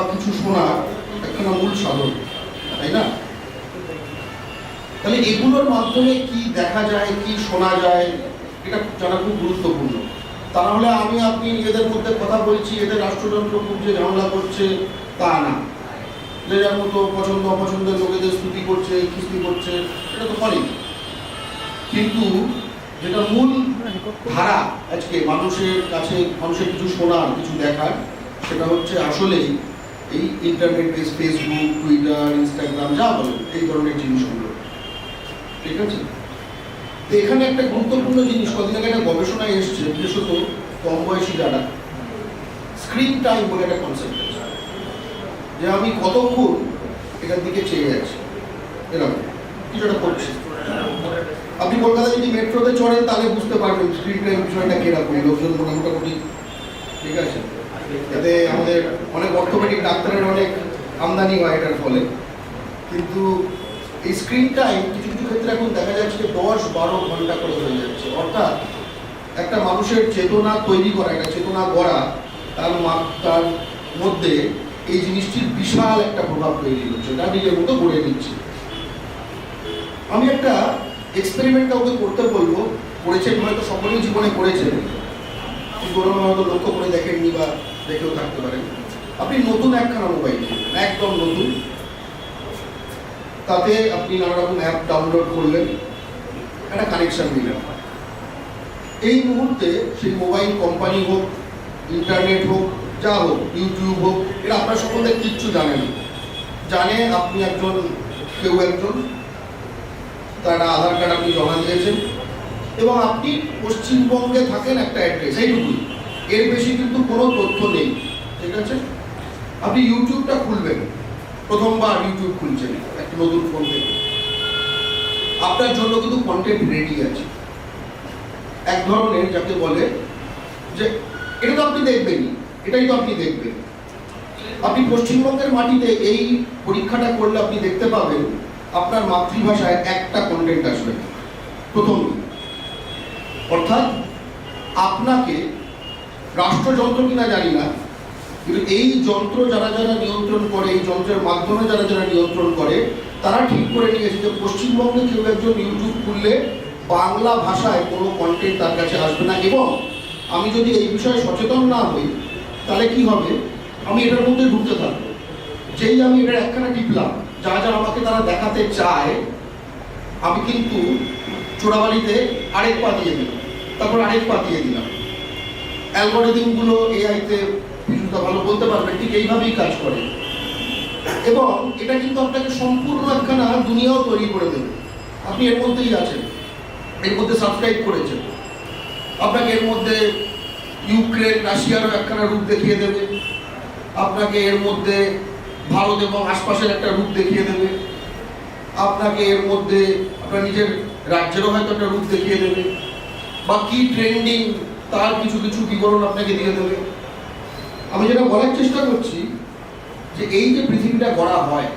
বা কিছু শোনা একখানা মূল সাধন, তাই না? তাহলে এগুলোর মাধ্যমে কি দেখা যায়, কি শোনা যায়, এটা জানা খুব গুরুত্বপূর্ণ। তা আমি, আপনি এদের মধ্যে কথা বলছি, এদের রাষ্ট্রযন্ত্র খুব যে ঝামেলা করছে, তা না। যে যার মতো পছন্দ, অপছন্দের লোকেদের স্তুতি করছে, খিস্তি করছে, এটা তো করেই কিন্তু যেটা মূল ধারা আজকে মানুষের কাছে, মানুষের কিছু শোনার, কিছু দেখার, সেটা হচ্ছে আসলেই এই internet base Facebook Twitter Instagram যা বলেন এই ধরনের জিনিসগুলো। ঠিক আছে? তো এখানে একটা গুরুত্বপূর্ণ জিনিস, কদিন আগে একটা গবেষণায় এসছে বিশেষত কম বয়সী যারা স্ক্রিন টাইম বলে একটা কনসেপ্ট আছে। যে আমি কতক্ষণ এটার দিকে চেয়ে যাচ্ছি এরকম কিছু একটা করছি আপনি কলকাতায় যদি মেট্রোতে চড়েন, তাহলে বুঝতে পারবেন স্ক্রিন টাইম বিষয়টা কীরকম লোকজন মোটামুটি ঠিক আছে? এতে আমাদের অনেক অর্থোপেডিক ডাক্তারের অনেক আমদানি হয় এটার ফলে। কিন্তু এই স্ক্রিন টাইম কিছু কিছু ক্ষেত্রে এখন দেখা যাচ্ছে দশ বারো ঘণ্টা করে হয়ে যাচ্ছে। অর্থাৎ একটা মানুষের চেতনা তৈরি করা, একটা চেতনা গড়া, তার তার মধ্যে এই জিনিসটির বিশাল একটা প্রভাব তৈরি হচ্ছে। এটা নিজের মতো গড়ে নিচ্ছে। আমি একটা এক্সপেরিমেন্ট কাউকে করতে বলব। করেছেন হয়তো সকলেই জীবনে করেছেন গরম হয়তো লক্ষ্য করে দেখেননি বা দেখেও থাকতে পারেন। আপনি নতুন একখানা মোবাইল কিনলেন একদম নতুন। তাতে আপনি নানা রকম অ্যাপ ডাউনলোড করলেন, একটা কানেকশন দিলেন এই মুহূর্তে সেই মোবাইল কোম্পানি হোক ইন্টারনেট হোক, যা হোক ইউটিউব হোক এটা আপনার সম্বন্ধে কিচ্ছু জানে না। জানে আপনি একজন, কেউ একজন, তার আধার কার্ড আপনি জমা দিয়েছেন, এবং আপনি পশ্চিমবঙ্গে থাকেন একটা অ্যাড্রেস এইটুকুই। এর বেশি কিন্তু কোনো তথ্য নেই, ঠিক আছে? আপনি ইউটিউবটা খুলবেন, প্রথমবার ইউটিউব খুলছেন, একটা নতুন ফোন থেকে। আপনার জন্য কিন্তু কন্টেন্ট রেডি আছে। এক ধরনের যাকে বলে যে, এটা তো আপনি দেখবেনই, এটাই তো আপনি দেখবেন। আপনি পশ্চিমবঙ্গের মাটিতে এই পরীক্ষাটা করলে আপনি দেখতে পাবেন, আপনার মাতৃভাষায় একটা কন্টেন্ট আসবে, প্রথম। অর্থাৎ আপনাকে রাষ্ট্রযন্ত্র কিনা জানি না। কিন্তু এই যন্ত্র যারা যারা নিয়ন্ত্রণ করে, এই যন্ত্রের মাধ্যমে যারা যারা নিয়ন্ত্রণ করে, তারা ঠিক করে নিয়েছে যে পশ্চিমবঙ্গে কেউ একজন ইউটিউব খুললে বাংলা ভাষায় কোনো কন্টেন্ট তার কাছে আসবে না। এবং আমি যদি এই বিষয়ে সচেতন না হই, তাহলে কি হবে? আমি এটার মধ্যে ঢুকতে থাকব। যেই আমি এটার একখানা টিপলাম, যা যা আমাকে তারা দেখাতে চায়, আমি কিন্তু চোরাবালিতে আরেক পা দিয়ে দিলাম। তারপর আরেক পা দিয়ে দিলাম। অ্যালগোরিদমগুলো এআইতে বিশুদ্ধ ভালো বলতে পারবে, ঠিক এইভাবেই কাজ করে। এবং এটা কিন্তু আপনাকে সম্পূর্ণ একখানা দুনিয়াও তৈরি করে দেবে। আপনি এর মধ্যেই আছেন, এর মধ্যে সাবস্ক্রাইব করেছেন। আপনাকে এর মধ্যে ইউক্রেন, রাশিয়ারও একখানা রূপ দেখিয়ে দেবে। আপনাকে এর মধ্যে ভারত এবং আশপাশের একটা রূপ দেখিয়ে দেবে। আপনাকে এর মধ্যে আপনার নিজের রাজ্যেরও হয়তো একটা রূপ দেখিয়ে দেবে। বা কি ট্রেন্ডিং তার কিছু কিছু বিবরণ আপনাকে দিয়ে দেবে। আমি যেটা বলার চেষ্টা করছি, যে এই যে পৃথিবীটা গড়া হয়,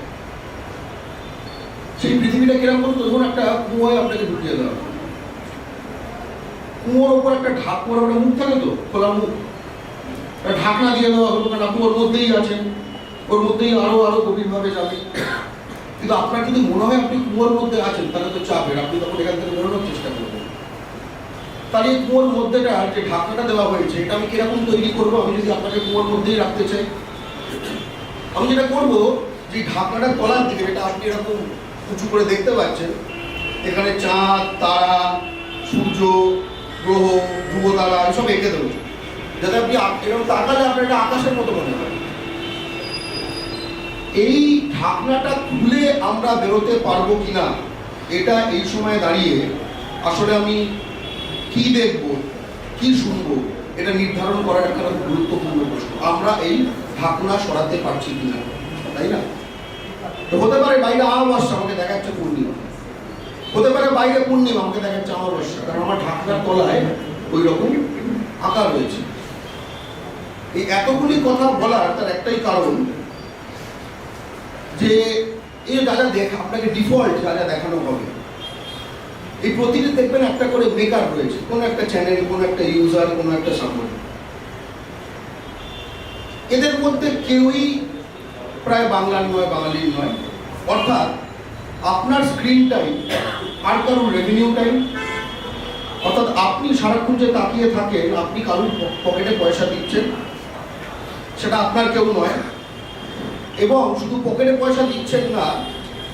সেই পৃথিবীটা কীরকম করতো ধরুন একটা কুয়োয় আপনাকে ঢুকিয়ে দেওয়া। কুয়োর ওপর একটা ঢাক পরে একটা মুখ থাকে তো, খোলা মুখ। ঢাকনা দিয়ে দেওয়া হলো, কারণ আপনি ওর মধ্যেই আছেন। ওর মধ্যেই আরও আরও গভীরভাবে যাবে কিন্তু আপনার যদি মনে হয় আপনি কুয়োর মধ্যে আছেন, তাহলে তো চাপের। আপনি তখন এখান থেকে বেরোনোর চেষ্টা করবেন তাহলে এই কুয়োর মধ্যেটা যে ঢাকনাটা দেওয়া হয়েছে, এটা আমি কীরকম তৈরি করব? আমি যদি আপনাকে কুয়োর মধ্যেই রাখতে চাই। আমি যেটা করব, যে ঢাকনাটা তলার দিকে, যেটা আপনি এরকম উঁচু করে দেখতে পাচ্ছেন, এখানে চাঁদ, তারা, সূর্য, গ্রহ ধ্রুব তারা এসব এঁকে দেবো। যাতে আপনি এরকম তাকালে আপনার এটা আকাশের মতো মনে হয়। এই ঢাকনাটা খুলে আমরা বেরোতে পারব কিনা, এটা এই সময় দাঁড়িয়ে আসলে আমি কি দেখব, কি শুনব, এটা নির্ধারণ করার একটা গুরুত্বপূর্ণ প্রশ্ন। আমরা এই ঢাকনা সরাতে পারছি কিনা, তাই না? তো হতে পারে বাইরে আমাবস্যা আমাকে দেখাচ্ছে পূর্ণিমা। হতে পারে বাইরে পূর্ণিমা, আমাকে দেখাচ্ছে আমাবস্যা কারণ আমার ঢাকনার তলায় ওই রকম আঁকা রয়েছে। এই এতগুলি কথা বলার তার একটাই কারণ যে এই যা যা দেখা, আপনাকে ডিফল্ট যা যা দেখানো হবে এই প্রতিটি দেখবেন একটা করে মেকার রয়েছে, কোন একটা চ্যানেল কোন একটা ইউজার কোন একটা সামগ্রী। এদের মধ্যে কেউই প্রায় বাংলার নয় বাঙালির নয়। অর্থাৎ আপনার স্ক্রিন টাইম আর কারোর রেভিনিউ টাইম অর্থাৎ আপনি সারাক্ষণ যে তাকিয়ে থাকেন, আপনি কারোর পকেটে পয়সা দিচ্ছেন, সেটা আপনার কেউ নয়। এবং শুধু পকেটে পয়সা দিচ্ছেন না,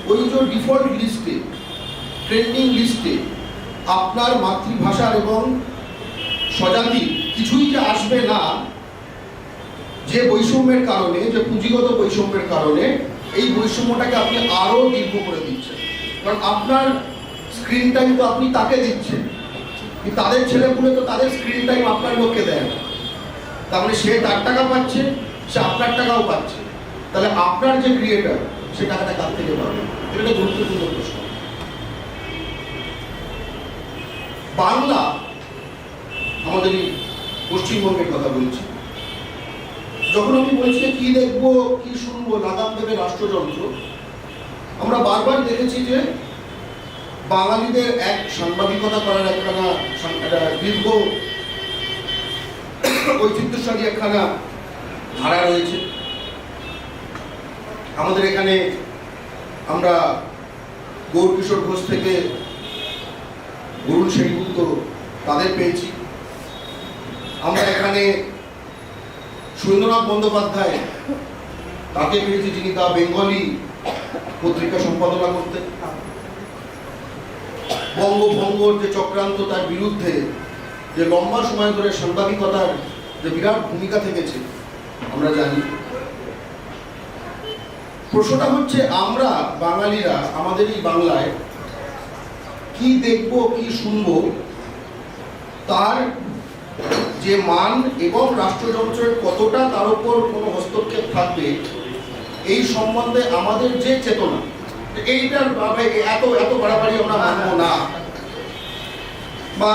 ওই যে ডিফল্ট লিস্টে ট্রেন্ডিং লিস্টে আপনার মাতৃভাষার এবং স্বজাতি কিছুই যে আসবে না, যে বৈষম্যের কারণে, যে পুঁজিগত বৈষম্যের কারণে, এই বৈষম্যটাকে আপনি আরও দীর্ঘ করে দিচ্ছেন। কারণ আপনার স্ক্রিন টাইম তো আপনি তাকে দিচ্ছেন। তাদের ছেলেপুলে তো তাদের স্ক্রিন টাইম আপনার লোককে দেয় না। তার মানে সে তার টাকা পাচ্ছে, সে আপনার টাকাও পাচ্ছে। তাহলে আপনার যে ক্রিয়েটার, সে টাকাটা কার থেকে পাবে? এটা গুরুত্বপূর্ণ প্রশ্ন। বাংলা আমাদের এই পশ্চিমবঙ্গের কথা বলছি। যখন আমি বলছি কি দেখব, কি শুনব লাগাম দেবে রাষ্ট্রযন্ত্র, আমরা বারবার দেখেছি যে বাঙালিদের এক সাংবাদিকতা করার একখানা দীর্ঘ ঐতিহ্যশালী একখানা ধারা রয়েছে। আমাদের এখানে আমরা গৌরকিশোর ঘোষ থেকে বরুণ সেনগুপ্ত তাদের পেয়েছি। আমরা এখানে সুরেন্দ্রনাথ বন্দ্যোপাধ্যায় তাকে পেয়েছি যিনি তা বেঙ্গলি পত্রিকা সম্পাদনা করতেন। বঙ্গভঙ্গর যে চক্রান্ত তার বিরুদ্ধে যে লম্বা সময় ধরে সাংবাদিকতার যে বিরাট ভূমিকা থেকেছে, আমরা জানি। প্রশ্নটা হচ্ছে, আমরা বাঙালিরা আমাদের এই বাংলায় কি দেখব, কি শুনব, তার যে মান এবং রাষ্ট্রযন্ত্রের কতটা তার উপর কোনো হস্তক্ষেপ থাকবে, এই সম্বন্ধে আমাদের যে চেতনা এইটার এত এত বাড়াবাড়ি আমরা মানবো না। বা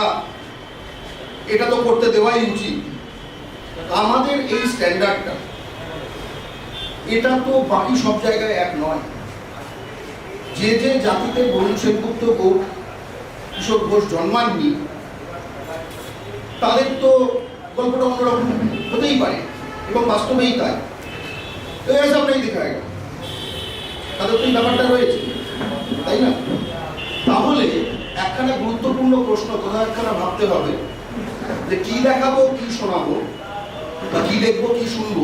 এটা তো করতে দেওয়াই উচিত। আমাদের এই স্ট্যান্ডার্ডটা এটা তো বাকি সব জায়গায় এক নয়। যে যে জাতিতে বরুণ সেনগুপ্ত গৌর কিশোর ঘোষ জন্মাননি, তাদের তো গল্পটা অন্যরকম হতেই পারে এবং বাস্তবেই তাই। তো দেখা গেল। তাদের তো ব্যাপারটা রয়েছে, তাই না? তাহলে একখানা গুরুত্বপূর্ণ প্রশ্ন কোথাও একখানা ভাবতে হবে যে কি দেখাবো, কি শোনাবো, বা কি দেখব, কি শুনব?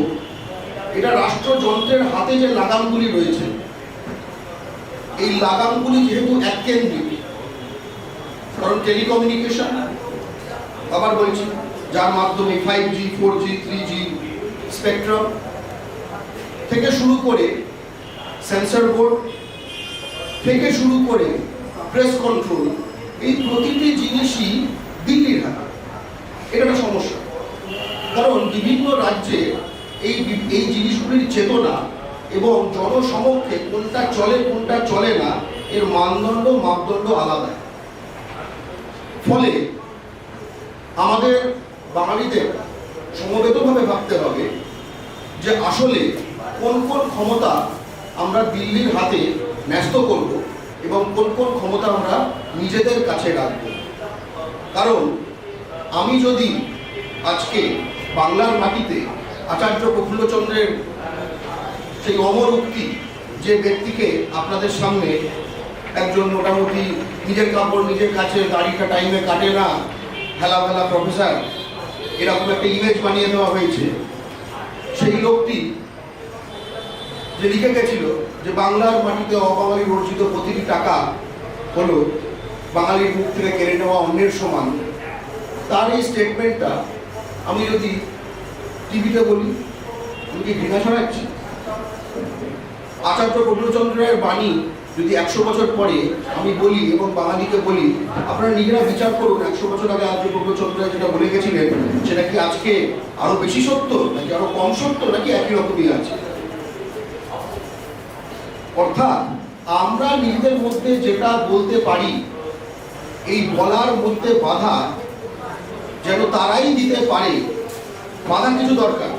এটা রাষ্ট্রযন্ত্রের হাতে যে লাগামগুলি রয়েছে, এই লাগামগুলি যেহেতু এক এককেন্দ্রিক কারণ টেলিকমিউনিকেশন আবার বলছি, যার মাধ্যমে five G four G three G spectrum থেকে শুরু করে সেন্সর বোর্ড থেকে শুরু করে প্রেস কন্ট্রোল এই প্রতিটি জিনিসই দিল্লির হাতে। এটা একটা সমস্যা। কারণ বিভিন্ন রাজ্যে এই এই জিনিসগুলির চেতনা এবং জনসমক্ষে কোনটা চলে কোনটা চলে না, এর মানদণ্ড, মাপদণ্ড আলাদা। ফলে আমাদের বাঙালিদের সমবেতভাবে ভাবতে হবে যে আসলে কোন কোন ক্ষমতা আমরা দিল্লির হাতে ন্যস্ত করব এবং কোন কোন ক্ষমতা আমরা নিজেদের কাছে রাখব। কারণ আমি যদি আজকে বাংলার মাটিতে আচার্য প্রফুল্লচন্দ্রের সেই অমর উক্তি যে ব্যক্তিকে আপনাদের সামনে একজন মোটামুটি নিজের কাপড় নিজের কাছে, দাড়িটা টাইমে কাটে না হেলা ফেলা প্রফেসর এরকম একটা ইমেজ বানিয়ে দেওয়া হয়েছে। সেই লোকটি যে লিখে গেছিল যে বাংলার মাটিতে অবাঙালি অর্জিত প্রতিটি টাকা হলো বাঙালির মুখ থেকে কেড়ে নেওয়া অন্যের সমান। তার এই স্টেটমেন্টটা আমি যদি টিভিতে বলি, আমি কি ঘৃণা ছড়াচ্ছি? আচার্য প্রফুল্লচন্দ্রের বাণী যদি একশো বছর পরে আমি বলি এবং বাঙালিকে বলি, আপনারা নিজেরা বিচার করুন, একশো বছর আগে আচার্য প্রফুল্লচন্দ্র যেটা বলে গেছিলেন, সেটা কি আজকে আরও বেশি সত্য, নাকি আরও কম সত্য, নাকি একই রকমই আছে? অর্থাৎ আমরা নিজেদের মধ্যে যেটা বলতে পারি, এই বলার মধ্যে বাধা যেন তারাই দিতে পারে বাধা কিছু দরকার।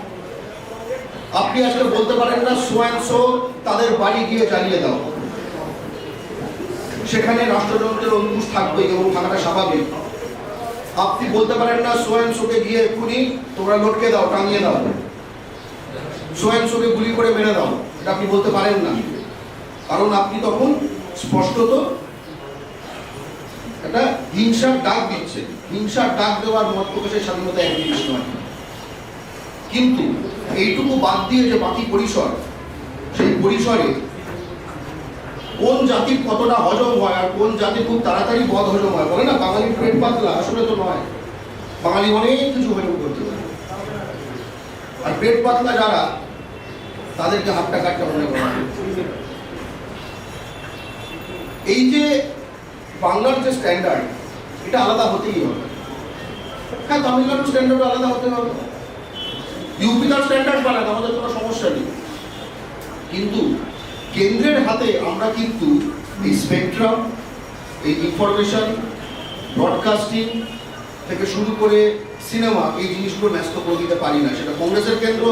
আপনি আজকে বলতে পারেন না সো তাদের বাড়ি গিয়ে জ্বালিয়ে দাও। সেখানে রাষ্ট্রযন্ত্রের অঙ্কুশ থাকবে এবং থাকাটা স্বাভাবিক। আপনি বলতে পারেন না সো অ্যান্ড সোকে গিয়ে এক্ষুনি তোমরা লটকে দাও, টাঙিয়ে দাও। সোয়াইনসোকে গুলি করে মেরে দাও, এটা আপনি বলতে পারেন না। কারণ আপনি তখন স্পষ্টত একটা হিংসার ডাক দিচ্ছেন। হিংসার ডাক দেওয়ার মত প্রকাশের স্বাধীনতা এক জিনিস নয়। কিন্তু এইটুকু বাদ দিয়ে যে বাকি পরিসর, সেই পরিসরে কোন জাতির কতটা হজম হয় আর কোন জাতি খুব তাড়াতাড়ি বদ হজম হয়? বলে না বাঙালির পেট পাতলা, আসলে তো নয়। বাঙালি অনেক কিছু হজম করতে পারে। আর পেট পাতলা যারা, তাদেরকে হাতটা কাটটা মনে করা। এই যে বাংলার যে স্ট্যান্ডার্ড এটা আলাদা হতেই হবে। হ্যাঁ তামিলনাড়ুর স্ট্যান্ডার্ড আলাদা হতে হবে। ইউপি তার স্ট্যান্ডার্ড বানান আমাদের কোনো সমস্যা নেই। কিন্তু কেন্দ্রের হাতে আমরা কিন্তু এই স্পেকট্রাম এই ইনফরমেশন ব্রডকাস্টিং থেকে শুরু করে সিনেমা এই জিনিসগুলো ন্যস্ত করে দিতে পারি না। সেটা কংগ্রেসের কেন্দ্র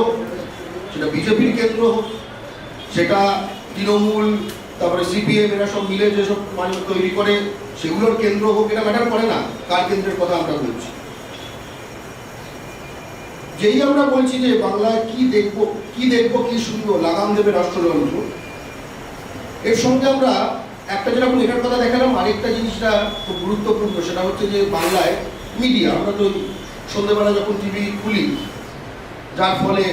সেটা বিজেপির কেন্দ্র হোক, সেটা তৃণমূল, তারপরে সিপিএম এরা সব মিলে যেসব মানে তৈরি করে, সেগুলোর কেন্দ্র হোক, এটা ম্যাটার করে না, কার কেন্দ্রের কথা আমরা বলছি। যেই আমরা বলছি যে বাংলায় কি দেখব কি দেখব, কি শুনব, লাগাম দেবে রাষ্ট্রযন্ত্র এর সঙ্গে আমরা একটা যেরকম এটার কথা দেখালাম, আরেকটা জিনিসটা খুব গুরুত্বপূর্ণ, সেটা হচ্ছে যে বাংলায় মিডিয়া আমরা তো সন্ধ্যেবেলা যখন টিভি খুলি, যার ফলে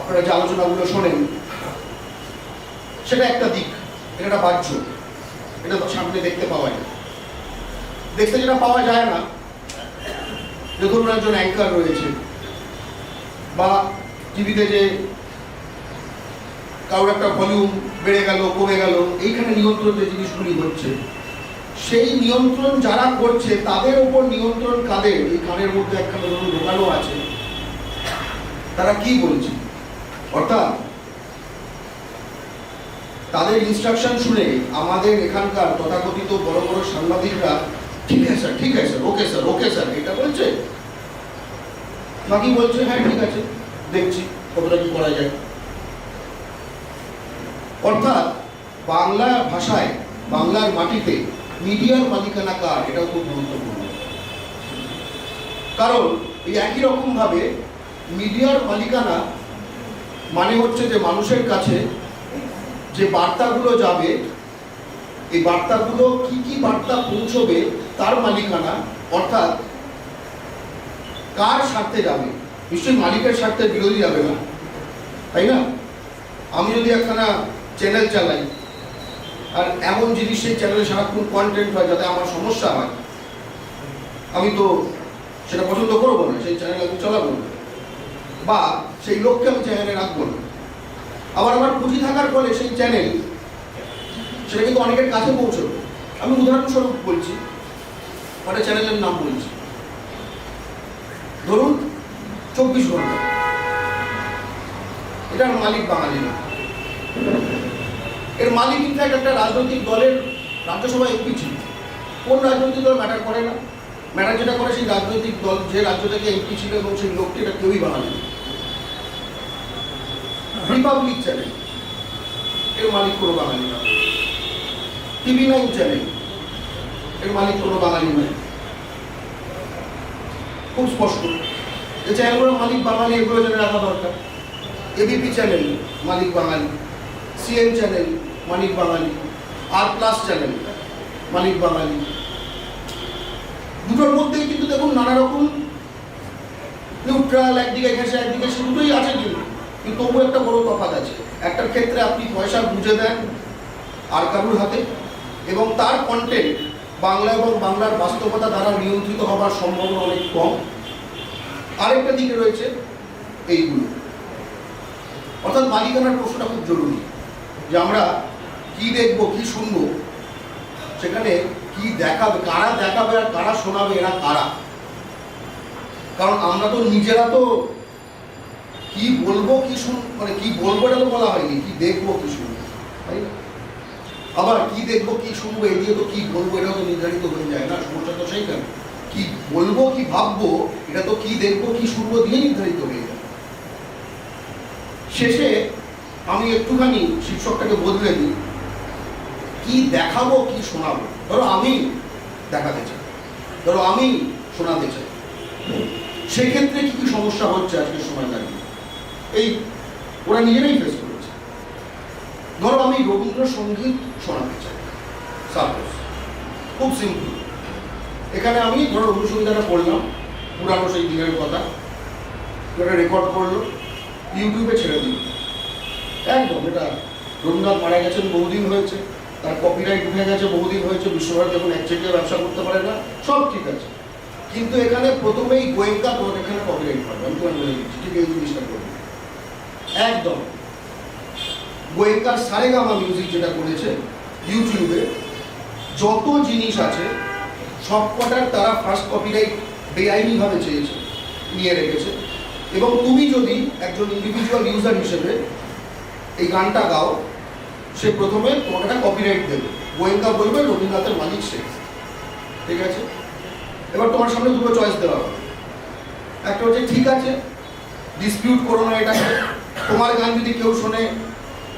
আপনারা যে আলোচনাগুলো শোনেন, সেটা একটা দিক, এটা একটা বাহ্য, এটা তো সামনে দেখতে পাওয়া যায়। দেখতে যেটা পাওয়া যায় না যে ধরুন একজন অ্যাঙ্কার রয়েছে, বা টিভিতে যে কারোর একটা ভলিউম বেড়ে গেল, কমে গেল, এইখানে নিয়ন্ত্রণ যে জিনিসগুলি হচ্ছে, সেই নিয়ন্ত্রণ যারা করছে, তাদের উপর নিয়ন্ত্রণ কাদের? এই কানের মধ্যে একখানে ধরুন ঢোকানো আছে। তারা কি বলছে? অর্থাৎ, তাদের ইনস্ট্রাকশন শুনে আমাদের এখানকার তথাকথিত বড় বড় সাংবাদিকরা, ঠিক আছে স্যার ঠিক আছে sir okay sir okay sir এটা বলছে? বাকি বলছে হ্যাঁ ঠিক আছে, দেখছি, কতটা কি করা যায়? অর্থাৎ বাংলা ভাষায় বাংলার মাটিতে মিডিয়ার মালিকানা কার? এটাও খুব গুরুত্বপূর্ণ। কারণ এই একই রকমভাবে মিডিয়ার মালিকানা মানে হচ্ছে যে মানুষের কাছে যে বার্তাগুলো যাবে, এই বার্তাগুলো কি কি বার্তা পৌঁছবে তার মালিকানা, অর্থাৎ কার স্বার্থে যাবে? নিশ্চয়ই মালিকের স্বার্থে বিরোধী যাবে না। তাই না? আমি যদি একখানা চ্যানেল চালাই। আর এমন জিনিস সেই চ্যানেলে সারাক্ষণ কন্টেন্ট হয় যাতে আমার সমস্যা হয়। আমি তো সেটা পছন্দ করব না, সেই চ্যানেল আমি চালাবো না। বা সেই লোককে আমি চ্যানেলে রাখব না। আবার আমার পুঁজি থাকার ফলে সেই চ্যানেল সেটা কিন্তু অনেকের কাছে পৌঁছবে আমি উদাহরণস্বরূপ বলছি, একটা চ্যানেলের নাম বলছি। ধরুন, চব্বিশ ঘণ্টা। এটার মালিক বাঙালি না। এর মালিক ইনফ্যাক্ট একটা রাজনৈতিক দলের রাজ্যসভা এমপি ছিল। কোন রাজনৈতিক দল ম্যাটার করে না? ম্যাটার যেটা করে সেই রাজনৈতিক দল, যে রাজ্য থেকে এমপি ছিল এবং সেই লোকটি এটা কেউই না। রিপাবলিক চ্যানেল এর মালিক কোনো বাঙালি না। টিভি নাইন চ্যানেল এর মালিক কোনো বাঙালি নয়। খুব স্পষ্ট। যে চ্যানেলগুলোর মালিক বাঙালি এগুলো জেনে রাখা দরকার। এবিপি চ্যানেল মালিক বাঙালি। সিএন চ্যানেল মালিক বাঙালি। আর প্লাস চ্যানেল মানিক বাঙালি। দুটোর মধ্যেই কিন্তু দেখুন নানা রকম নিউট্রাল একদিকে ঘেসে একদিকে সে দুটোই আছে কিন্তু। কিন্তু তবু একটা বড় তফাৎ আছে। একটার ক্ষেত্রে আপনি পয়সা বুঝে দেন আর কারুর হাতে। এবং তার কন্টেন্ট বাংলা এবং বাংলার বাস্তবতা দ্বারা নিয়ন্ত্রিত হবার সম্ভাবনা অনেক কম। আরেকটা দিকে রয়েছে এইগুলো। অর্থাৎ মালিকানার প্রশ্নটা খুব জরুরি যে আমরা কি দেখব, কি শুনব? সেখানে কি দেখাবে, কারা দেখাবে আর কারা শোনাবে, এরা কারা? কারণ আমরা তো নিজেরা তো কি বলব, কি শুন মানে কি বলব এটা তো বলা হয়নি, কি দেখব, কি শুনব, তাই আবার কি দেখব, কি শুনব এই দিয়ে তো কি বলব, এটাও তো নির্ধারিত হয়ে যায় না, সমস্যা তো সেই সেইখানে। কি বলব, কি ভাববো, এটা তো কি দেখব, কি শুনব দিয়ে নির্ধারিত হয়ে যায়। শেষে আমি একটুখানি শীর্ষকটাকে বদলে দিই। কি দেখাবো, কি শোনাবো? ধরো আমি দেখাতে চাই। ধরো আমি শোনাতে চাই। সেক্ষেত্রে কি কি সমস্যা হচ্ছে আজকের সময় দাঁড়িয়ে? এই ওরা নিজেরাই ফেস করেছে। ধরো আমি রবীন্দ্রসঙ্গীত শোনাতে চাই। সাপোজ খুব সিম্পল এখানে আমি ধরো রবীন্দ্রসঙ্গীতটা পড়লাম, পুরানো সেই দিনের কথা। এটা রেকর্ড করল ইউটিউবে ছেড়ে দিল। একদম, এটা রবীন্দ্রনাথ মারা গেছেন, বহুদিন হয়েছে। তার কপিরাইট উঠে গেছে, বহুদিন হয়েছে, বিশ্বভারতী এখন একচেটিয়া ব্যবসা করতে পারে না, সব ঠিক আছে। কিন্তু এখানে প্রথমেই গোয়েঙ্কা তোমার এখানে কপিরাইট পাবে, আমি তোমার বলে দিচ্ছি, ঠিক এই জিনিসটা করবে। একদম। গোয়েঙ্কার সারেগামা মিউজিক যেটা করেছে ইউটিউবে যত জিনিস আছে, সব কটার তারা ফার্স্ট কপিরাইট বেআইনিভাবে চেয়েছে, নিয়ে রেখেছে। এবং তুমি যদি একজন ইন্ডিভিজুয়াল ইউজার হিসেবে এই গানটা গাও সে প্রথমে তোমাকে একটা কপিরাইট দেবে। গোয়েঙ্কা বলবে রবীন্দ্রনাথের মালিক সে। ঠিক আছে? এবার তোমার সামনে দুটো চয়েস দেওয়া হবে। একটা হচ্ছে, ঠিক আছে ডিসপিউট করো না এটাকে। তোমার গান যদি কেউ শোনে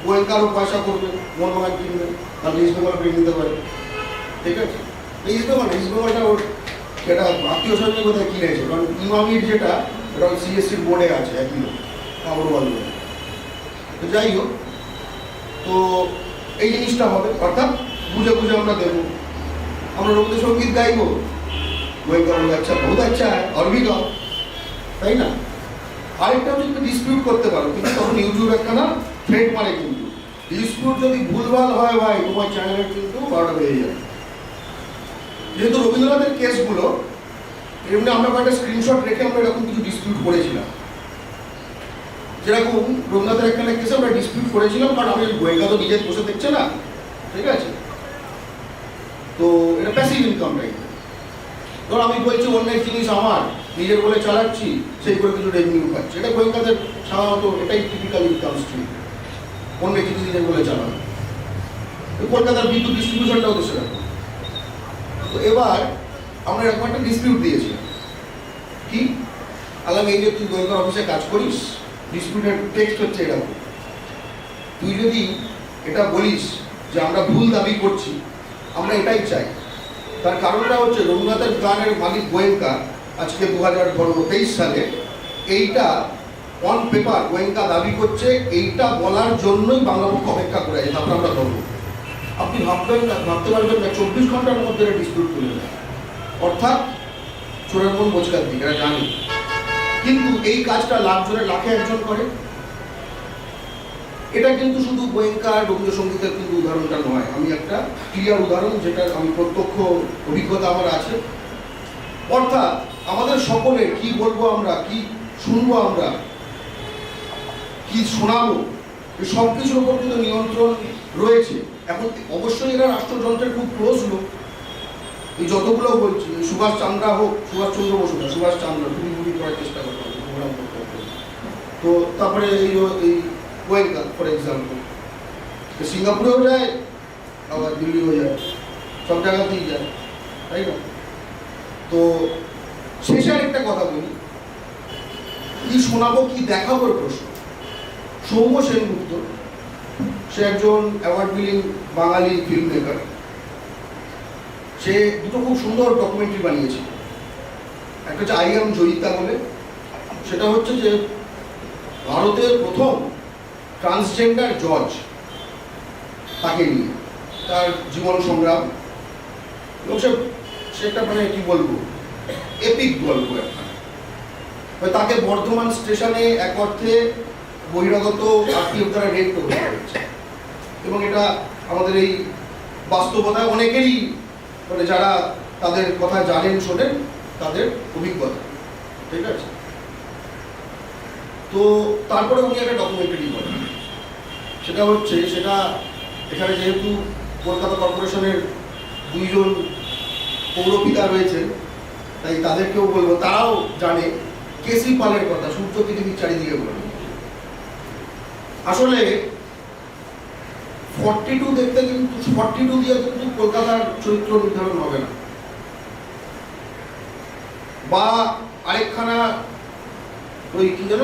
গোয়েঙ্কারও পয়সা করবে মনমোহন কিনবে তাহলে ইস্ট বেঙ্গল প্রিন্ট নিতে পারে ঠিক আছে? ইস্ট বেঙ্গল ইস্ট বেঙ্গলটা ওর যেটা আত্মীয় স্বজন কোথায় কিনেছে কারণ ইমামির যেটা ওটা সিএসসির বোর্ডে আছে, একই তো যাই হোক তো এই জিনিসটা হবে। অর্থাৎ বুঝে বুঝে আমরা দেবো। আমরা রবীন্দ্রসঙ্গীত গাইবো। বৈজ্ঞানিক আচ্ছা বহুত আচ্ছা আর ভি তাই না? আরেকটা হচ্ছে ডিসপিউট করতে পারো, কিন্তু তখন ইউটিউব একটা না থ্রেড মারে কিন্তু। ডিসপিউট যদি ভুলভাল হয় ভাই তোমার চ্যানেলের কিন্তু বারোটা বেড়ে যাবে যেহেতু রবীন্দ্রনাথের কেসগুলো এমনি আমরা কয়েকটা স্ক্রিনশট রেখে আমরা এরকম কিছু ডিসপিউট করেছিলাম। যেরকম রবীন্দ্রনাথের একটা কেসে আমরা ডিসপিউট করেছিলাম, কারণ আমি গোয়েঙ্কা তো নিজে বসে দেখছে না। ঠিক আছে? তো এটা প্যাসিভ ইনকাম টাইপ ধর আমি বলছি অন্যের জিনিস আমার, নিজের বলে চালাচ্ছি, সেই করে কিছু রেভিনিউ পাচ্ছি। এটা গোয়েঙ্কাদের সাধারণত এটাই টিপিক্যাল ইনকাম স্ট্রিম অন্যের জিনিস নিজের বলে চালানো। কলকাতার বিদ্যুৎ ডিস্ট্রিবিউশনটাও তো সেরকম। তো এবার আমরা এরকম একটা ডিসপিউট দিয়েছি। কি? আলাম এই যে তুই গোয়েঙ্কার অফিসে কাজ করিস? ডিসপিউটের টেক্সট হচ্ছে এরকম। তুই যদি এটা বলিস যে আমরা ভুল দাবি করছি, আমরা এটাই চাই। তার কারণটা হচ্ছে রবীন্দ্রনাথের গানের মালিক গোয়েঙ্কা আজকে দু হাজার তেইশ সালে এইটা অন পেপার গোয়েঙ্কা দাবি করছে, এইটা বলার জন্যই বাংলা পক্ষ অপেক্ষা করে আছে, তারপর আমরা ধরবো। আপনি ভাববেন না, ভাবতে পারবেন না, চব্বিশ ঘণ্টার মধ্যে এটা ডিসপিউট তুলে নেয় অর্থাৎ চোরের মন বোঝকার দিক এরা জানে। কিন্তু এই কাজটা লাখ জনের লাখে একজন করে। এটা কিন্তু শুধু গোয়েঙ্কা রবীন্দ্রসঙ্গীতের কিন্তু উদাহরণটা নয়। আমি একটা ক্লিয়ার উদাহরণ যেটা আমি প্রত্যক্ষ অভিজ্ঞতা আমার আছে। অর্থাৎ আমাদের সকলের কি বলব আমরা, কি শুনব আমরা, কি শোনাবো সব কিছুর উপর কিন্তু নিয়ন্ত্রণ রয়েছে। এখন অবশ্যই এরা রাষ্ট্রযন্ত্রের খুব ক্লোজ লোক। এই যতগুলো বলছি সুভাষ চান্দ্রা হোক সুভাষচন্দ্র বসু না সুভাষ চান্দ্রা, তুমি গুলি করার চেষ্টা করতাম প্রোগ্রাম করতে। তো তারপরে এই এই গোয়েঙ্কা ফর এক্সাম্পল সিঙ্গাপুরেও যায়, আবার দিল্লিও যায়, সব জায়গাতেই যায়, তাই না তো শেষে আরেকটা কথা বলি, কি শোনাবো, কি দেখাবোর প্রশ্ন সৌম্য সেনগুপ্ত, সে একজন অ্যাওয়ার্ড উইনিং বাঙালি ফিল্ম মেকার সে দুটো খুব সুন্দর ডকুমেন্টারি বানিয়েছে। একটা হচ্ছে আই এম জয়িতা বলে সেটা হচ্ছে যে ভারতের প্রথম ট্রান্সজেন্ডার জজ তাকে নিয়ে, তার জীবন সংগ্রাম। এবং সে সেটা মানে কি বলব এপিক গল্প একটা। মানে তাকে বর্ধমান স্টেশনে এক অর্থে বহিরাগত আত্মীয় দ্বারা রেপ করতে এবং এটা আমাদের এই বাস্তবতায় অনেকেরই মানে যারা তাদের কথা জানেন, শোনেন, তাদের অভিজ্ঞতা। ঠিক আছে? তো তারপরে উনি একটা ডকুমেন্টারি করেন। সেটা হচ্ছে, সেটা এখানে যেহেতু কলকাতা কর্পোরেশনের দুইজন পৌরপিতা রয়েছেন, তাই তাদেরকেও বলব, তারাও জানে কেসি পালের কথা, সূর্য পৃথিবীর চারিদিকে বলে। আসলে ফর্টি টু দেখতে কিন্তু ফর্টি টু দিয়ে কিন্তু কলকাতার চরিত্র নির্ধারণ হবে না। বা আরেকখানা ওই কি যেন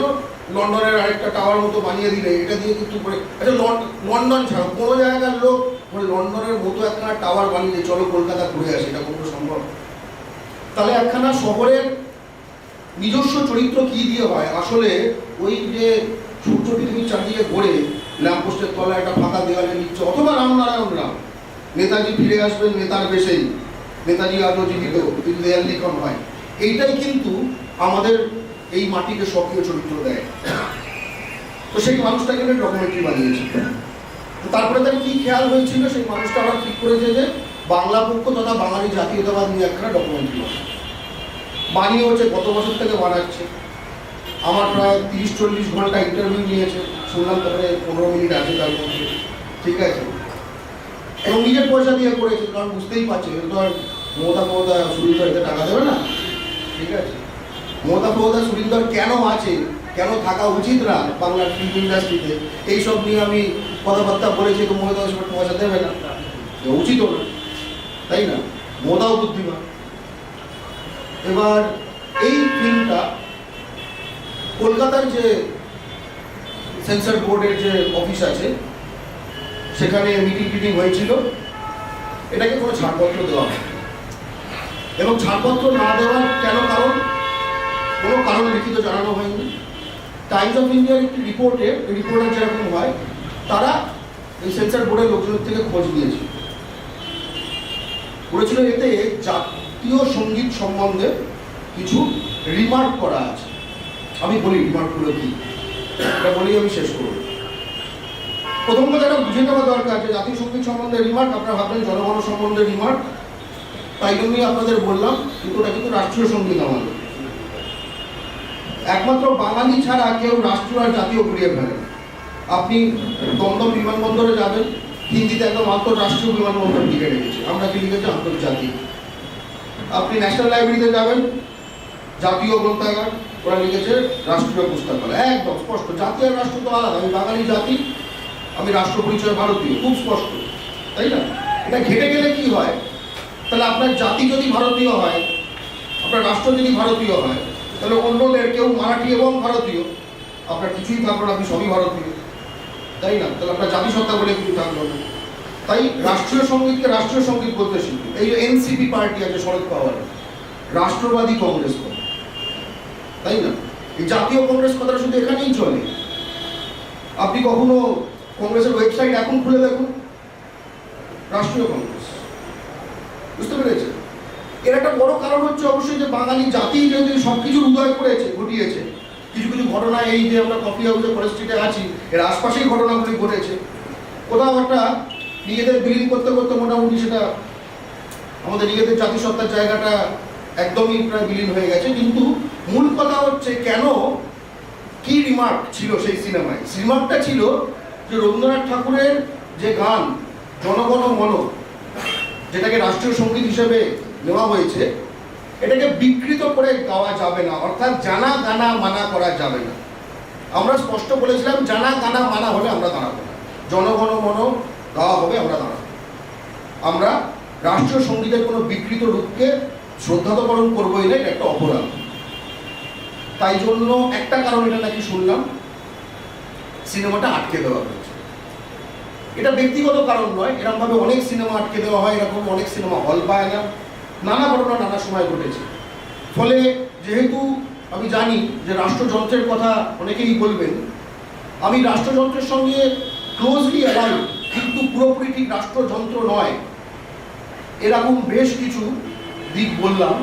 লন্ডনের আরেকটা টাওয়ার মতো বানিয়ে দিলে এটা দিয়ে কিন্তু পরে আচ্ছা লন- লন্ডন ছাড়ো কোনো জায়গার লোক মানে লন্ডনের মতো একখানা টাওয়ার বানিয়ে দিয়ে, চলো কলকাতা ঘুরে আসে এটা কোনো সম্ভব তাহলে একখানা শহরের নিজস্ব চরিত্র কি দিয়ে হয়? আসলে ওই যে সূর্য পৃথিবীর চারদিকে ঘোরে ল্যাম্পপোস্টের তলায় একটা ফাঁকা দেওয়ালে নিচ্ছে অথবা রামনারায়ণ রাম। নেতাজি ফিরে আসবেন, নেতার বেশেই। নেতাজি আজও জীবিত দেয়াল লিখন হয়। এইটাই কিন্তু আমাদের এই মাটিকে সক্রিয় চরিত্র দেয়। তো সেই মানুষটাকে নিয়ে ডকুমেন্টারি বানিয়েছে। তারপরে তার কি খেয়াল হয়েছিল? সেই মানুষটা আবার ঠিক করেছে যে বাংলা পক্ষ তথা বাঙালি জাতীয়তাবাদ নিয়ে একটা ডকুমেন্টারি বানিয়ে হচ্ছে, গত বছর থেকে বানাচ্ছে। আমার প্রায় তিরিশ, চল্লিশ ঘণ্টা ইন্টারভিউ নিয়েছে। শুনলাম তারপরে পনেরো মিনিট আছে তার মধ্যে। ঠিক আছে। এবং নিজের পয়সা দিয়ে করেছে, কারণ বুঝতেই পারছে তো আর মমতা মমতা সুরিন্দর এতে টাকা দেবে না। ঠিক আছে। মমতা মমতা সুরিন্দর কেন আছে? কেন থাকা উচিত না বাংলার ফিল্ম ইন্ডাস্ট্রিতে এইসব নিয়ে আমি কথাবার্তা বলেছি, তো মমতা ওসব পয়সা দেবে না। উচিত না তাই না? মমতাও বুদ্ধিমান। এবার এই ফিল্মটা কলকাতার যে সেন্সর বোর্ডের যে অফিস আছে, সেখানে মিটিং টিটিং হয়েছিল। এটাকে কোনো ছাড়পত্র দেওয়া হয় এবং ছাড়পত্র না দেওয়ার কেন কারণ? কোনো কারণ লিখিত জানানো হয়নি। টাইমস অফ ইন্ডিয়ার একটি রিপোর্টে রিপোর্টার যেরকম হয়, তারা এই সেন্সর বোর্ডের লোকজনের থেকে খোঁজ নিয়েছে বলেছিল এতে জাতীয় সংগীত সম্বন্ধে কিছু রিমার্ক করা আছে। আমি বলি রিমার্কগুলো কি? এটা বলেই আমি শেষ করব। প্রথম কথা এটা বুঝে নেওয়া দরকার যে জাতীয় সংগীত সম্বন্ধে রিমার্ক আপনারা ভাবলেন জনগণ সম্বন্ধে রিমার্ক তাই জন্যই আপনাদের বললাম, কিন্তু ওটা কিন্তু রাষ্ট্রীয় সংগীত আমাদের। একমাত্র বাঙালি ছাড়া কেউ রাষ্ট্রীয় আর জাতীয় ঘুরিয়ে ফেলে আপনি দমদম বিমানবন্দরে যাবেন, হিন্দিতে একদম আন্তঃরাষ্ট্রীয় বিমানবন্দর লিখে রেখেছে। আমরা কি লিখেছি? আন্তর্জাতিক। আপনি ন্যাশনাল লাইব্রেরিতে যাবেন, জাতীয় গ্রন্থাগার ওরা লিখেছে রাষ্ট্রীয় পুস্তকালয়। একদম স্পষ্ট। জাতি আর রাষ্ট্র তো আলাদা। আমি বাঙালি জাতি, আমি রাষ্ট্র পরিচয় ভারতীয়, খুব স্পষ্ট। তাই না? এটা ঘেটে গেলে কি হয়? তাহলে আপনার জাতি যদি ভারতীয় হয়, আপনার রাষ্ট্র যদি ভারতীয় হয়, তাহলে অন্যদের কেউ মারাঠি এবং ভারতীয়। আপনার কিছুই থাকল না আপনি সবই ভারতীয়। তাই না? তাহলে আপনার জাতিসত্তা বলে কিছু থাকল না। তাই রাষ্ট্রীয় সঙ্গীতকে রাষ্ট্রীয় সংগীত বলতে শিখবে এই যে এনসিপি পার্টি আছে শরদ পাওয়ার রাষ্ট্রবাদী কংগ্রেস করে তাই না? এই জাতীয় কংগ্রেস কথাটা শুধু এখানেই চলে। আপনি কখনো কংগ্রেসের ওয়েবসাইট এখন খুলে দেখুন? রাষ্ট্রীয় কংগ্রেস। বুঝতে পেরেছেন? এর একটা বড় কারণ হচ্ছে অবশ্যই যে বাঙালি জাতি যেহেতু সব কিছুর উদয় করেছে, ঘটিয়েছে, কিছু কিছু ঘটনা এই যে আমরা কফি হাউসে পরিস্থিতিতে আছি, এর আশপাশেই ঘটনাগুলি ঘটেছে। কোথাও একটা নিজেদের বিলীন করতে করতে মোটামুটি সেটা আমাদের নিজেদের জাতিসত্তার জায়গাটা একদমই প্রায় বিলীন হয়ে গেছে। কিন্তু মূল কথা হচ্ছে কেন কি রিমার্ক ছিল সেই সিনেমায় রিমার্কটা ছিল যে রবীন্দ্রনাথ ঠাকুরের যে গান, জনগণ মন, যেটাকে রাষ্ট্রীয় সংগীত হিসেবে নেওয়া হয়েছে, এটাকে বিকৃত করে গাওয়া যাবে না। অর্থাৎ জানা, গানা, মানা করা যাবে না। আমরা স্পষ্ট বলেছিলাম, জানা, গানা, মানা হলে আমরা দাঁড়াবো জনগণ মন গাওয়া হবে, আমরা দাঁড়াবো আমরা রাষ্ট্রীয় সঙ্গীতের কোনো বিকৃত রূপকে শ্রদ্ধা তো পালন করবোই না, এটা একটা অপরাধ। তাই জন্য একটা কারণ এটা নাকি শুনলাম, সিনেমাটা আটকে দেওয়া হয়েছে। এটা ব্যক্তিগত কারণ নয় এরকমভাবে অনেক সিনেমা আটকে দেওয়া হয়, এরকম অনেক সিনেমা হল পায় না নানা ঘটনা নানা সময় ঘটেছে। ফলে যেহেতু আমি জানি যে রাষ্ট্রযন্ত্রের কথা অনেকেই বলবেন, আমি রাষ্ট্রযন্ত্রের সঙ্গে ক্লোজলি অ্যালাইন কিন্তু পুরোপুরি ঠিক রাষ্ট্রযন্ত্র নয়। এরকম বেশ কিছু দিক বললাম,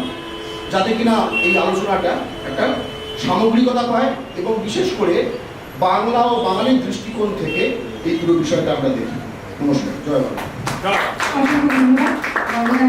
যাতে কিনা এই আলোচনাটা একটা সামগ্রিকতা পায় এবং বিশেষ করে বাংলা ও বাঙালির দৃষ্টিকোণ থেকে এই পুরো বিষয়টা আমরা দেখি। নমস্কার, জয় বাংলা।